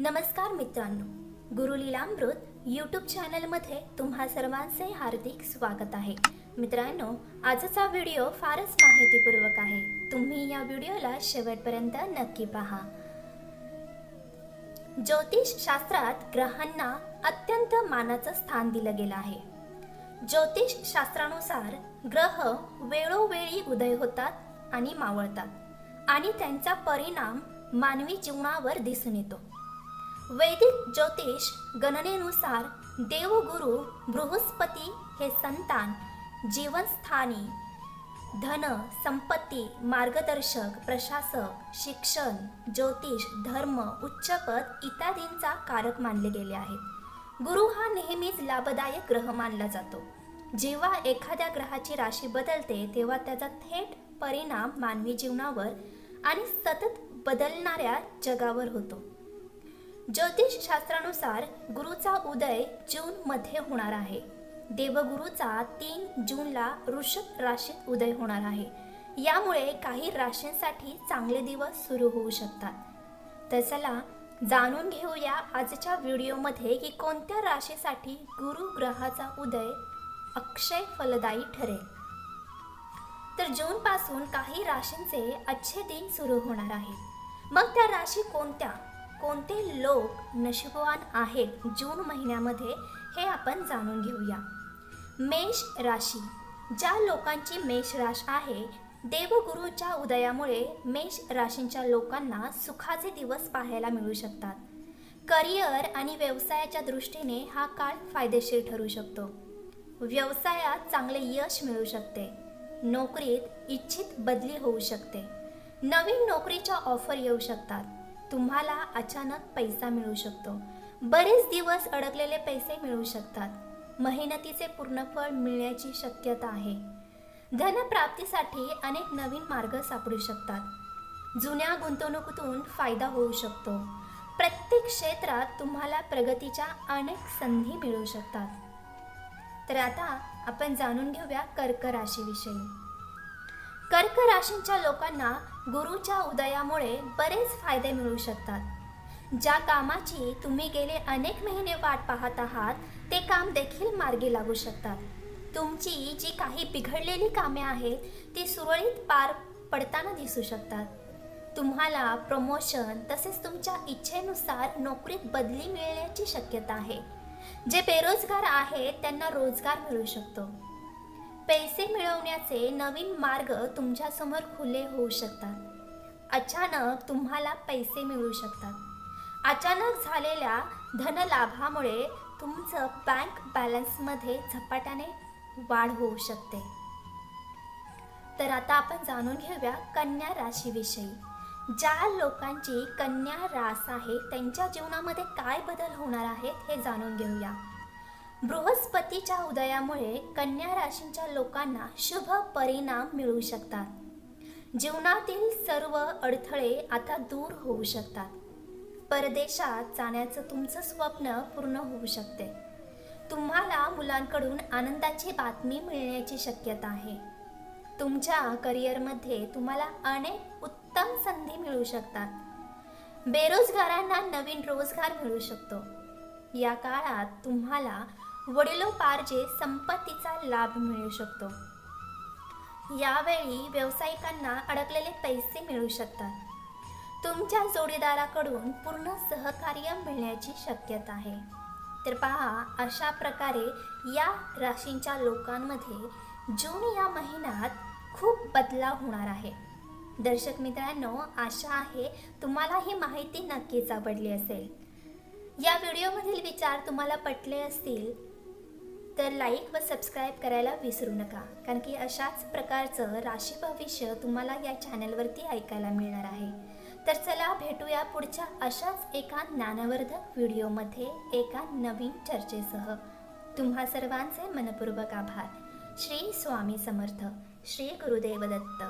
नमस्कार मित्रांनो गुरुलीलामृत यूट्यूब चॅनलमध्ये तुम्हा सर्वांचे हार्दिक स्वागत आहे. मित्रांनो आजचा व्हिडिओ फारच माहितीपूर्वक आहे. तुम्ही या व्हिडिओला शेवटपर्यंत नक्की पहा. ज्योतिष शास्त्रात ग्रहांना अत्यंत मानाचं स्थान दिलं गेलं आहे. ज्योतिष शास्त्रानुसार ग्रह वेळोवेळी उदय होतात आणि मावळतात आणि त्यांचा परिणाम मानवी जीवनावर दिसून येतो. वैदिक ज्योतिष गणनेनुसार देवगुरु बृहस्पती हे संतान जीवनस्थानी धन संपत्ती मार्गदर्शक प्रशासक शिक्षण ज्योतिष धर्म उच्चपद इत्यादींचा कारक मानले गेले आहेत. गुरु हा नेहमीच लाभदायक ग्रह मानला जातो. जेव्हा एखाद्या ग्रहाची राशी बदलते तेव्हा त्याचा थेट परिणाम मानवी जीवनावर आणि सतत बदलणाऱ्या जगावर होतो. ज्योतिष शास्त्रानुसार गुरुचा उदय जून मध्ये होणार आहे. देवगुरुचा तीन जूनला वृषभ राशीत उदय होणार आहे. यामुळे काही राशींसाठी चांगले दिवस सुरू होऊ शकतात. तर चला जाणून घेऊया आजच्या व्हिडिओमध्ये की कोणत्या राशीसाठी गुरु ग्रहाचा उदय अक्षय फलदायी ठरेल. तर जूनपासून काही राशींचे अच्छे दिन सुरू होणार आहेत मग त्या राशी कोणत्या? कोणते लोक नशिबवान आहेत जून महिन्यामध्ये हे आपण जाणून घेऊया. मेष राशी. ज्या लोकांची मेष राश आहे देवगुरूच्या उदयामुळे मेष राशींच्या लोकांना सुखाचे दिवस पाहायला मिळू शकतात. करिअर आणि व्यवसायाच्या दृष्टीने हा काळ फायदेशीर ठरू शकतो. व्यवसायात चांगले यश मिळू शकते. नोकरीत इच्छित बदली होऊ शकते. नवीन नोकरीच्या ऑफर येऊ शकतात. तुम्हाला अचानक पैसा मिळू शकतो. बरेच दिवस अडकलेले पैसे मिळू शकतात. मेहनतीचे पूर्ण फळ मिळण्याची शक्यता आहे. धनप्राप्तीसाठी अनेक नवीन मार्ग सापडू शकतात. जुन्या गुंतवणुकीतून फायदा होऊ शकतो. प्रत्येक क्षेत्रात तुम्हाला प्रगतीच्या अनेक संधी मिळू शकतात. तर आता आपण जाणून घेऊया कर्क राशीविषयी. कर्क राशींच्या लोकांना गुरुच्या उदयामुळे बरेच फायदे मिळू शकतात. ज्या कामाची तुम्ही गेले अनेक महिने वाट पाहत आहात ते काम देखील मार्गी लागू शकतात. तुमची जी काही बिघडलेली कामे आहेत ती सुरळीत पार पडताना दिसू शकतात. तुम्हाला प्रमोशन तसेच तुमच्या इच्छेनुसार नोकरीत बदली मिळण्याची शक्यता आहे. जे बेरोजगार आहेत त्यांना रोजगार मिळू शकतो. पैसे मिळवण्याचे नवीन मार्ग तुमच्यासमोर खुले होऊ शकतात. अचानक तुम्हाला पैसे मिळू शकतात. अचानक झालेल्या धनलाभामुळे तुमचं बँक बॅलन्समध्ये झपाट्याने वाढ होऊ शकते. तर आता आपण जाणून घेऊया कन्या राशीविषयी. ज्या लोकांची कन्या रास आहे त्यांच्या जीवनामध्ये काय बदल होणार आहेत हे जाणून घेऊया. बृहस्पतीच्या उदयामुळे कन्या राशींच्या लोकांना शुभ परिणाम मिळू शकतात. जीवनातील सर्व अडथळे आता दूर होऊ शकतात. परदेशात जाण्याचं तुमचं स्वप्न पूर्ण होऊ शकते. तुम्हाला मुलांकडून आनंदाची बातमी मिळण्याची शक्यता आहे. तुमच्या करिअरमध्ये तुम्हाला अनेक उत्तम संधी मिळू शकतात. बेरोजगारांना नवीन रोजगार मिळू शकतो. या काळात तुम्हाला वडिलोपार्जे संपत्तीचा लाभ मिळू शकतो. यावेळी व्यावसायिकांना अडकलेले पैसे मिळू शकतात. तुमच्या जोडीदाराकडून पूर्ण सहकार्य मिळण्याची शक्यता आहे. तर पहा अशा प्रकारे या राशींच्या लोकांमध्ये जून या महिन्यात खूप बदलाव होणार आहे. दर्शक मित्रांनो आशा आहे तुम्हाला ही माहिती नक्कीच आवडली असेल. या व्हिडिओमधील विचार तुम्हाला पटले असतील तर लाईक व सबस्क्राईब करायला विसरू नका. कारण की अशाच प्रकारचं राशी भविष्य तुम्हाला या चॅनलवरती ऐकायला मिळणार आहे. तर चला भेटूया पुढच्या अशाच एका ज्ञानवर्धक व्हिडिओमध्ये एका नवीन चर्चेसह. तुम्हा सर्वांचे मनपूर्वक आभार. श्री स्वामी समर्थ. श्री गुरुदेव दत्त